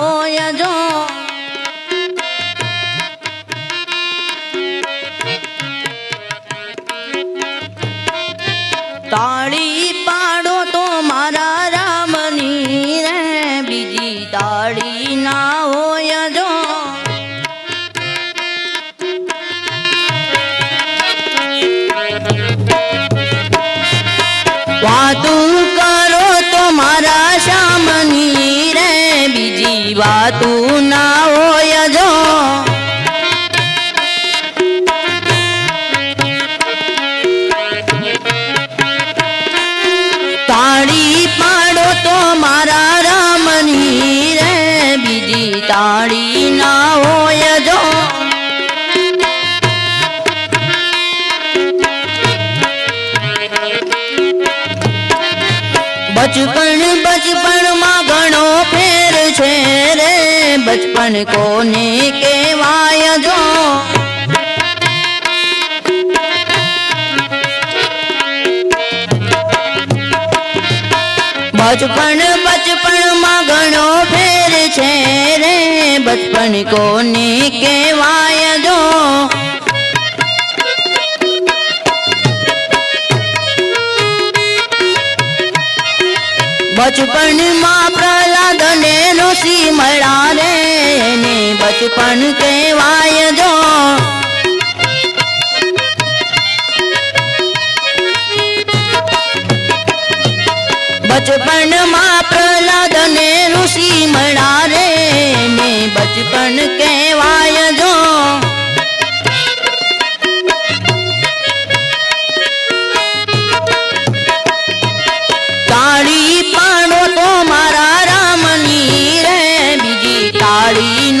હોય પાડો તો મારા રામની રે. બીજી તાળી ના હોય જો વાતું કર બીજી તું ના હોય જો. તાળી પાડો તો મારા રામની રે, બીજી તાળી ના હોય જો. બચપણ બચપણમાં બચપન કોને કેવાય જો? બચપણ બચપણમાં ઘણો ફેર છે રે. બચપન કોને કહેવાય બચપનમાં પ્રહલાદ ને ઋષિ મળ્યા રે ને બચપન કહેવાય જો. બચપનમાં પ્રહલાદ ને ઋષિ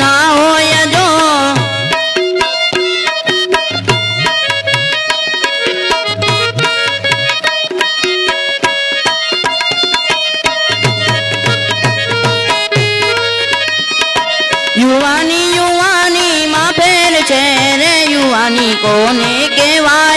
ના હોય જો. યુવાની યુવાની માં ફેર છે રે યુવાની કોને કહેવાય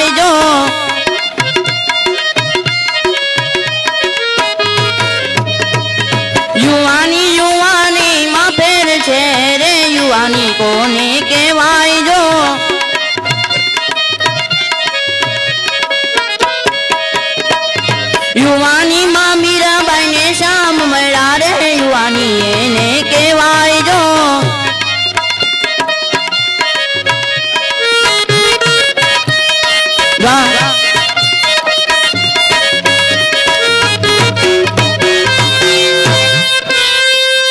કોને કહેવાય જો? યુવાની માં મીરાબાઈ ને